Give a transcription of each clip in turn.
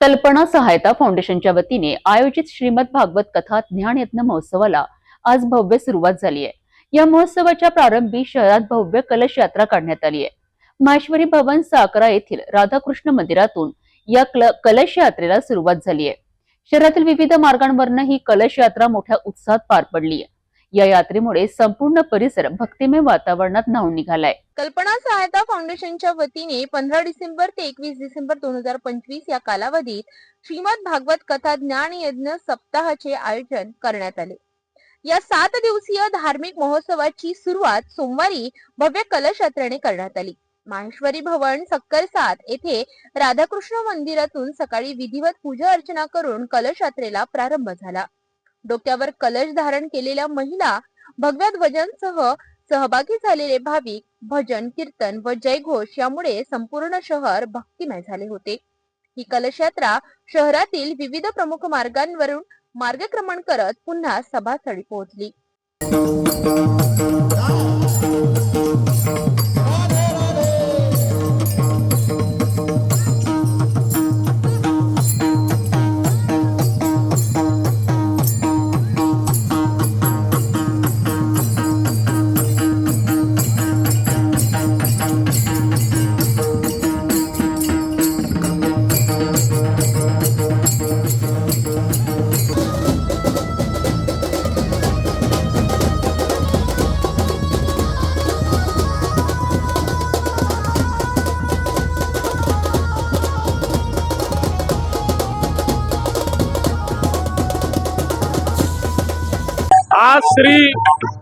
कल्पना सहायता फाउंडेशनच्या वतीने आयोजित श्रीमद भागवत कथा ज्ञान यत्न महोत्सवाला आज भव्य सुरुवात झाली आहे. या महोत्सवाच्या प्रारंभी शहरात भव्य कलश यात्रा काढण्यात आली आहे. माहेश्वरी भवन साकरा येथील राधाकृष्ण मंदिरातून या कलश यात्रेला सुरुवात झाली आहे. शहरातील विविध मार्गांवरनं ही कलश यात्रा मोठ्या उत्साहात पार पडली आहे. या यात्रेमुळे संपूर्ण परिसर भक्तिमय वातावरणात न्हावून निघालाय. कल्पना सहायता फाउंडेशनच्या वतीने पंधरा डिसेंबर ते एकवीस डिसेंबर दोन हजार पंचवीस या कालावधीत श्रीमद भागवत कथा ज्ञान यज्ञ सप्ताहाचे आयोजन करण्यात आले. या सात दिवसीय धार्मिक महोत्सवाची सुरुवात सोमवारी भव्य कलश यात्रेने करण्यात आली. माहेश्वरी भवन सक्कर सात येथे राधाकृष्ण मंदिरातून सकाळी विधिवत पूजा अर्चना करून कलश यात्रेला प्रारंभ झाला. डोक्यावर कलश धारण केलेल्या महिला भगव्या ध्वजांसह सहभागी झालेले भाविक भजन कीर्तन व जयघोष यामुळे संपूर्ण शहर भक्तिमय झाले होते. ही कलश यात्रा शहरातील विविध प्रमुख मार्गांवरून मार्गक्रमण करत पुन्हा सभास्थळी पोहोचली. आज श्री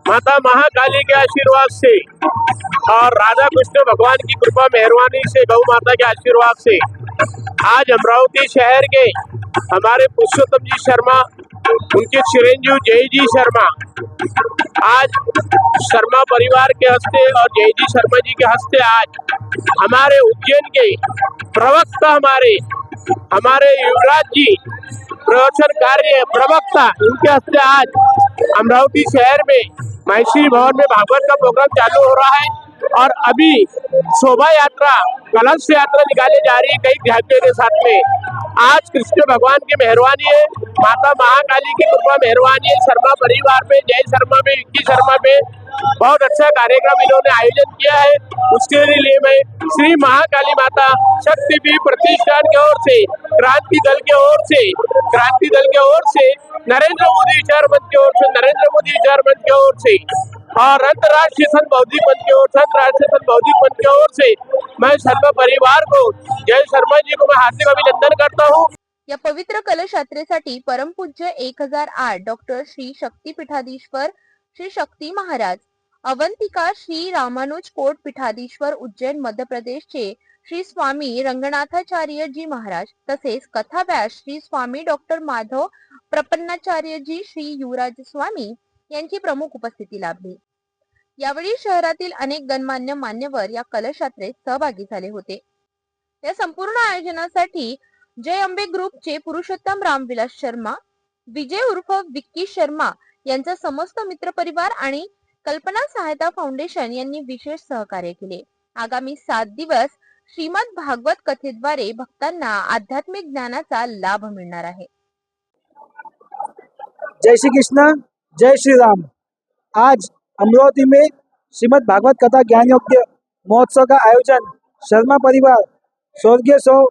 माता महाकाली के आशीर्वाद से और राधा कृष्ण भगवान की कृपा मेहरबानी से गौ माता के आशीर्वाद से आज अमरावती शहर के हमारे पुरुषोत्तम जी शर्मा, उनके चिरंजीव जय जी शर्मा, आज शर्मा परिवार के हस्ते और जय जी शर्मा जी के हस्ते आज हमारे उज्जैन के प्रवक्ता हमारे हमारे युवराज जी, प्रवचन कार्य प्रवक्ता इनके हस्ते आज अमरावती शहर में महेश्वरी भवन में भागवत का प्रोग्राम चालू हो रहा है और अभी शोभा यात्रा, कलश यात्रा निकाली जा रही है कई ध्यान के साथ में। आज कृष्ण भगवान की मेहरबानी है, माता महाकाली की कृपा मेहरबानी है, शर्मा परिवार में, जय शर्मा में विक्की शर्मा में। बहुत अच्छा कार्यक्रम इन्होंने आयोजन किया है। उसके लिए मैं श्री महाकाली माता शक्ति पीठ प्रतिष्ठान की ओर से, क्रांति दल की ओर से, क्रांति दल की ओर से, नरेंद्र मोदी विचार मंच की ओर से, नरेंद्र मोदी विचार मंच की ओर से, और अंतर्राष्ट्रीय संत बौद्धिक मंच की ओर से, अंतर्राष्ट्रीय संत बौद्धिक मंच की ओर से मैं शर्मा परिवार को, जय शर्मा जी को मैं हार्दिक अभिनंदन करता हूँ। या पवित्र कलश यात्रेसाठी परमपूज्य एक हज़ार आठ डॉक्टर श्री शक्ती पीठाधीश्वर श्री शक्ती महाराज. अवंतिका श्री रामानुज कोट पीठाधीश्वर उज्जैन मध्य प्रदेशचे श्री स्वामी रंगनाथाचार्य जी महाराज तसेच कथाव्यास श्री स्वामी डॉक्टर माधव प्रपन्नाचार्य जी श्री युवराज स्वामी यांची प्रमुख उपस्थिती लाभली. यावेळी शहरातील अनेक गणमान्य मान्यवर या कलशात्रेत सहभागी झाले होते. या संपूर्ण आयोजनासाठी जय अंबे ग्रुपचे पुरुषोत्तम रामविलास शर्मा विजय उर्फ विक्की शर्मा यांचा समस्त मित्रपरिवार आणि कल्पना सहायता फाउंडेशन यांनी विशेष सहकार्य केले. आगामी सात दिवस श्रीमद भागवत कथेद्वारे भक्तांना आध्यात्मिक ज्ञानाचा लाभ मिळणार आहे. जय श्री कृष्ण जय श्री राम. आज अमरावती में श्रीमद् भागवत कथा ज्ञान योग्य महोत्सव का आयोजन शर्मा परिवार स्वर्गीय सौ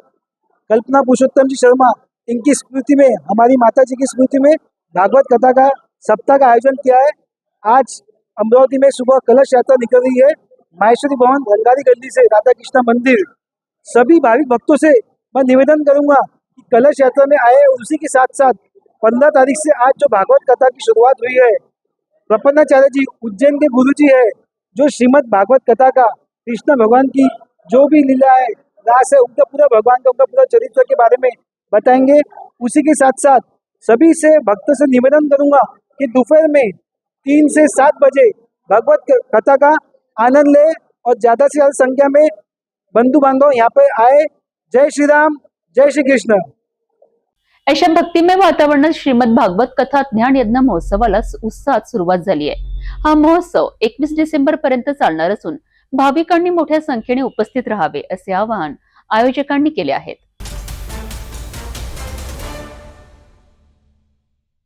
कल्पना पुरुषोत्तम जी शर्मा इनकी स्मृति में हमारी माता जी की स्मृति में भागवत कथा का सप्ताह का आयोजन किया है। आज अमरावती में सुबह कलश यात्रा निकल रही है। माहेश्वरी भवन रंगारी गली से राधा कृष्णा मंदिर। सभी भाविक भक्तों से मैं निवेदन करूँगा कि कलश यात्रा में आए उसी के साथ साथ पंद्रह तारीख से आज जो भागवत कथा की शुरुआत हुई है, प्रपन्नाचार्य जी उज्जैन के गुरु जी है, जो श्रीमद भागवत कथा का कृष्ण भगवान की जो भी लीला है, रास है, उनका पूरा भगवान का, उनका पूरा चरित्र के बारे में बताएँगे। उसी के साथ साथ सभी से भक्त से निवेदन करूँगा कि दोपहर में तीन से सात बजे भगवत कथा का आनंद ले और ज्यादा से ज्यादा संख्या में बंधु बांधव यहाँ पे आए। जय श्री राम जय श्री कृष्ण। अशा भक्तिमय वातावरणात श्रीमद भागवत कथा ज्ञान यज्ञ महोत्सवाला उत्साहात सुरुवात झाली आहे. हा महोत्सव एकवीस डिसेंबर पर्यंत चालणार असून भाविकांनी मोठ्या संख्येने उपस्थित राहावे असे आवाहन आयोजकांनी केले आहेत.